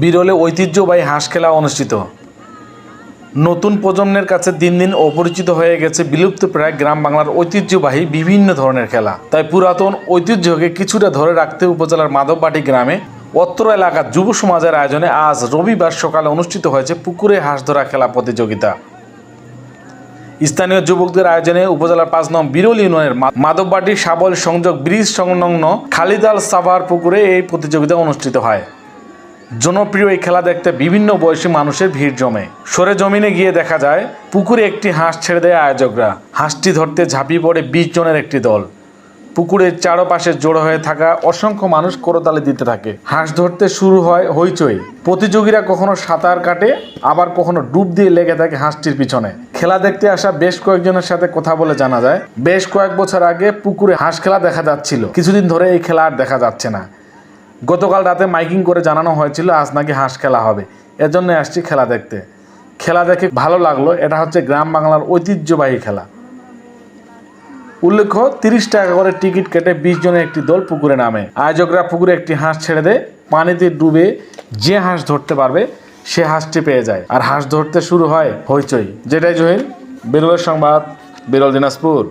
বিরলে ঐতিহ্যবাহী হাঁস খেলা অনুষ্ঠিত। নতুন প্রজন্মের কাছে দিন দিন অপরিচিত হয়ে গেছে বিলুপ্ত প্রায় গ্রাম বাংলার ঐতিহ্যবাহী বিভিন্ন ধরনের খেলা। তাই পুরাতন ঐতিহ্যকে কিছুটা ধরে রাখতে উপজেলার মাধববাটি গ্রামে অত্র এলাকার যুব সমাজের আয়োজনে আজ রবিবার সকালে অনুষ্ঠিত হয়েছে পুকুরে হাঁস ধরা খেলা প্রতিযোগিতা। স্থানীয় যুবকদের আয়োজনে উপজেলার পাঁচ নং বিরল ইউনিয়নের মাধববাটি সাবল সংযোগ ব্রিজ সংলগ্ন খালিদাল সাভার পুকুরে এই প্রতিযোগিতা অনুষ্ঠিত হয়। জনপ্রিয় এই খেলা দেখতে বিভিন্ন বয়সী মানুষের ভিড় জমে। সরে জমিনে গিয়ে দেখা যায়, পুকুরে একটি হাঁস ছেড়ে দেয় আয়োজকরা। হাঁসটি ধরতে ঝাঁপিয়ে পড়ে বিশ জনের একটি দল। পুকুরের চারপাশে জড়ো হয়ে থাকা অসংখ্য মানুষ করতালি দিতে থাকে। হাঁস ধরতে শুরু হয় হইচই। প্রতিযোগীরা কখনো সাঁতার কাটে, আবার কখনো ডুব দিয়ে লেগে থাকে হাঁসটির পিছনে। খেলা দেখতে আসা বেশ কয়েকজনের সাথে কথা বলে জানা যায়, বেশ কয়েক বছর আগে পুকুরে হাঁস খেলা দেখা যাচ্ছিল। কিছুদিন ধরে এই খেলা আর দেখা যাচ্ছে না। গতকাল রাতে মাইকিং করে জানানো হয়েছিল আজ নাকি হাঁস খেলা হবে। এজন্য আসছি খেলা দেখতে। খেলা দেখে ভালো লাগল, এটা হচ্ছে গ্রাম বাংলার ঐতিহ্যবাহী খেলা। উল্লেখ্য, তিরিশ টাকা করে টিকিট কেটে বিশ জনের একটি দল পুকুরে নামে। আয়োজকরা পুকুরে একটি হাঁস ছেড়ে দেয়, পানিতে ডুবে যে হাঁস ধরতে পারবে, সে হাঁসটি পেয়ে যায়। আর হাঁস ধরতে শুরু হয় হইচই। যেটাই জহির, বিরলের সংবাদ, বিরল দিনাজপুর।